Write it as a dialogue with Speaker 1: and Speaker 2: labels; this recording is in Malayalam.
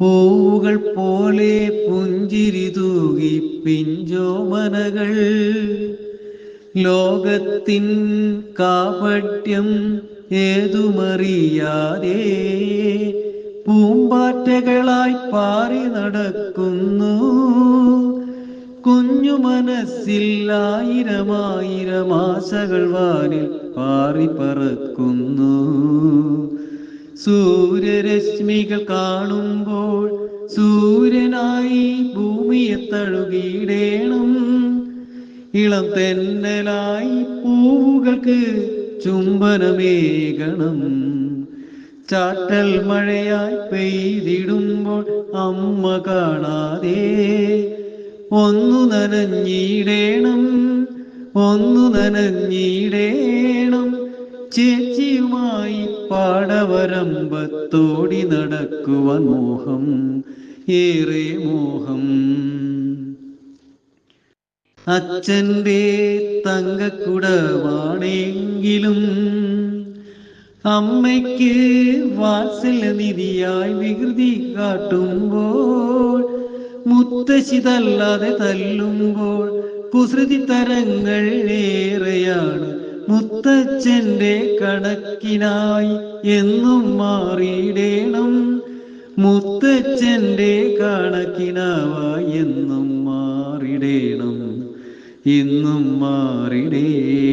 Speaker 1: പൂവുകൾ പോലെ പുഞ്ചിരി തൂകി പിഞ്ചോമനകൾ. ലോകത്തിൻ കാപട്യം ഏതുമറിയാതെ പൂമ്പാറ്റകളായി പാറി നടക്കുന്നു. കുഞ്ഞു മനസ്സിൽ ആയിരമായിരം ആശകൾ വാനിൽ പാറി പറക്കുന്നു. സൂര്യരശ്മികൾ കാണുമ്പോൾ സൂര്യനായി ഭൂമിയെ തഴുകിയിടേണം. ഇളം തെന്നലായി പൂവുകൾക്ക് ചുംബനമേകണം. ചാറ്റൽ മഴയായി പെയ്തിടുമ്പോൾ അമ്മ കാണാതെ ഒന്നു നനഞ്ഞിടേണം. ഒന്നു നനഞ്ഞിടേണം ചേച്ചിയുമായി പാടവരമ്പത്തോടി നടക്കുവാൻ മോഹം ഏറെ മോഹം. അച്ഛന്റെ തങ്കക്കുടവാണെങ്കിലും അമ്മയ്ക്ക് വാത്സല്യനിധിയായി വികൃതി കാട്ടുമ്പോൾ മുത്തശ്ശി തല്ലാതെ തല്ലുമ്പോൾ കുസൃതി തരങ്ങൾ ഏറെയാണ് മുത്തച്ഛന്റെ കണക്കിനായി എന്നും മാറിയിടേണം. മുത്തച്ഛന്റെ കണക്കിനാവായി എന്നും മാറിടേണം എന്നും മാറിടേണം